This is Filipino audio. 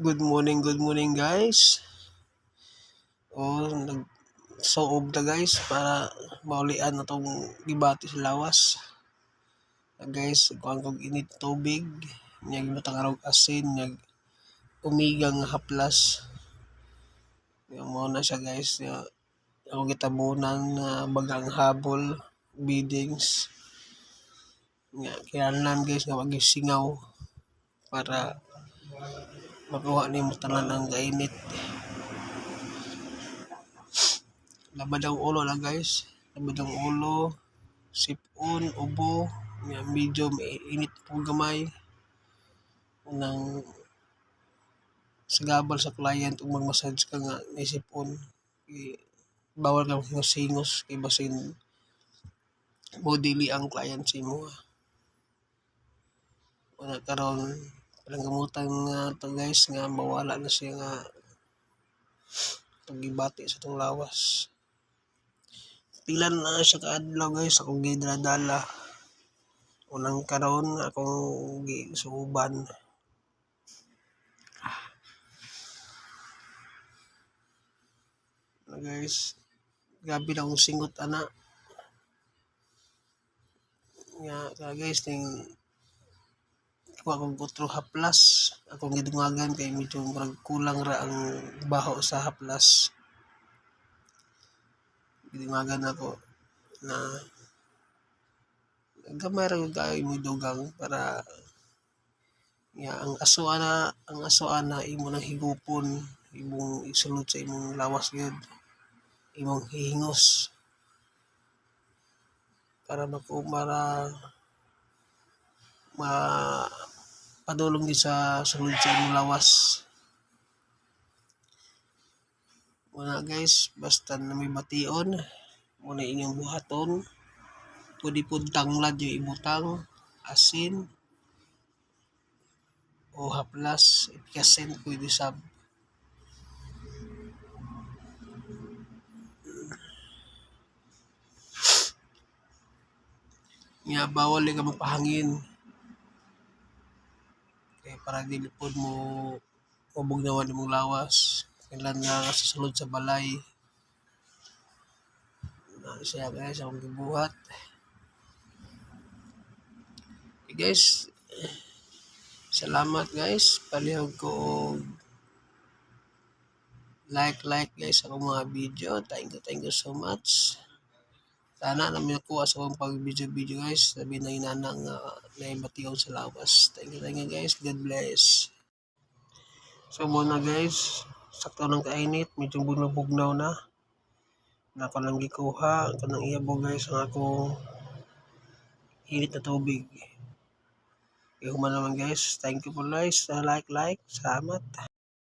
Good morning, good morning guys. O, nag suob na guys para maulian na tong gibati sa lawas. Ah, guys, kuhan kog init tubig, nyag butang arog asin, nyag umigang nga haplas. Nga mo na siya guys, ako gitabunan nga bagang habol, biddings. Nga kinahanglan guys nga magisingaw para makuha nimo tanan ang kainit. Labad ang ulo lang guys. Labad ang ulo, sipon, ubo, nga medyo mainit po gamay. Nang sagabal sa client ug mag-massage ka nga nisipon. I, bawal lang singos kay basin mo dili ang client sa imo. Wala karon pananggamutan nga to guys nga mawala na siya nga pagibati sa tong lawas. Pila na siya kaadlaw guys akong gidala unang karon akong gisuuban. Na guys, grabe na akong singot ana. Nga guys ning kuha kong kutro haplas akong gidungagan kay medyo murag kulang ra ang baho sa haplas. Gidungagan ako na gamay ra gyud kaayo imong dugang para nga ang aso ana ang aso ana imo nang higupon imong isulod sa imong lawas gyud imong hihingos para mako para ma padulong gyud sa sulod sa imong lawas. Muna guys, basta na may bation, muna inyong buhaton. Pwede po tanglad yung ibutang, asin, o haplas, ipikasin pwede sab. Nga bawal ka magpahangin. Kaya para dili pod mo mabugnawan imong lawas. Kailan nga sa sulod sa balay. Na siya guys akong gibuhat. Okay, guys, salamat guys. Palihog ko like like guys akong mga video. Thank you, thank you so much. Sana namin nakuha sa akong pag-video-video guys. Sabi na inana nga naibatigaw sa lawas. Thank you, thank you guys. God bless. So muna guys, sakto ng kainit, medyo bugnaw na. Na ako lang gikuha, ako nang iyabo guys ang akong init na tubig. Ihuman naman guys. Thank you po guys. Like, like. Salamat.